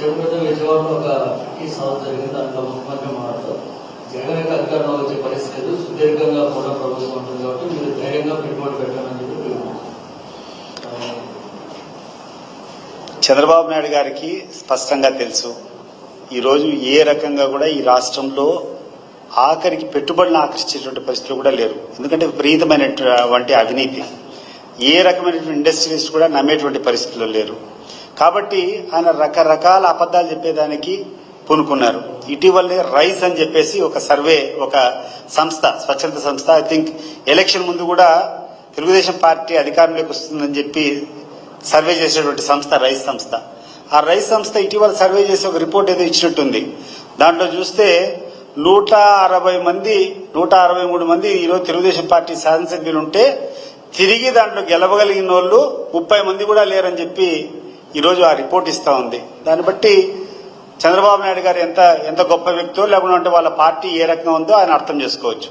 State మీద విజయవాడలో ఒక టీ సభ జరిగింది. దాంట్లో ముఖ్యమంత్రి మాట్లాడుతూ జగన్ యొక్క అధికారంలో వచ్చే పరిస్థితి లేదు. సుదీర్ఘంగా కూడా ప్రభుత్వం ఉంటుంది కాబట్టి మీరు ధైర్యంగా పెట్టుబడి పెట్టాలని చెప్పి చంద్రబాబు నాయుడు గారికి స్పష్టంగా తెలుసు ఈరోజు ఏ రకంగా కూడా ఈ రాష్ట్రంలో ఆఖరికి పెట్టుబడులను ఆకర్షించేటువంటి పరిస్థితులు కూడా లేరు. ఎందుకంటే విపరీతమైనటువంటి అవినీతి. ఏ రకమైనటువంటి ఇండస్ట్రీస్ కూడా నమ్మేటువంటి పరిస్థితుల్లో లేరు. కాబట్టి ఆయన రకరకాల అబద్ధాలు చెప్పేదానికి పూనుకున్నారు. ఇటీవలే రైస్ అని చెప్పేసి ఒక సర్వే ఒక సంస్థ స్వచ్ఛంద సంస్థ ఐ థింక్ ఎలక్షన్ ముందు కూడా తెలుగుదేశం పార్టీ అధికారంలోకి వస్తుందని చెప్పి సర్వే చేసేటువంటి సంస్థ రైస్ సంస్థ. ఆ రైస్ సంస్థ ఇటీవల సర్వే చేసి ఒక రిపోర్ట్ ఏదో ఇచ్చినట్టుంది. దాంట్లో చూస్తే నూట అరవై మంది నూట అరవై మూడు మంది ఈరోజు తెలుగుదేశం పార్టీ శాసనసభ్యులు ఉంటే తిరిగి దాంట్లో గెలవగలిగిన వాళ్ళు ముప్పై మంది కూడా లేరని చెప్పి ఈరోజు ఆ రిపోర్ట్ ఇస్తా ఉంది. దాన్ని బట్టి చంద్రబాబు నాయుడు గారు ఎంత ఎంత గొప్ప వ్యక్తో లేకుంటే వాళ్ళ పార్టీ ఏ రకంగా ఉందో ఆయన అర్థం చేసుకోవచ్చు.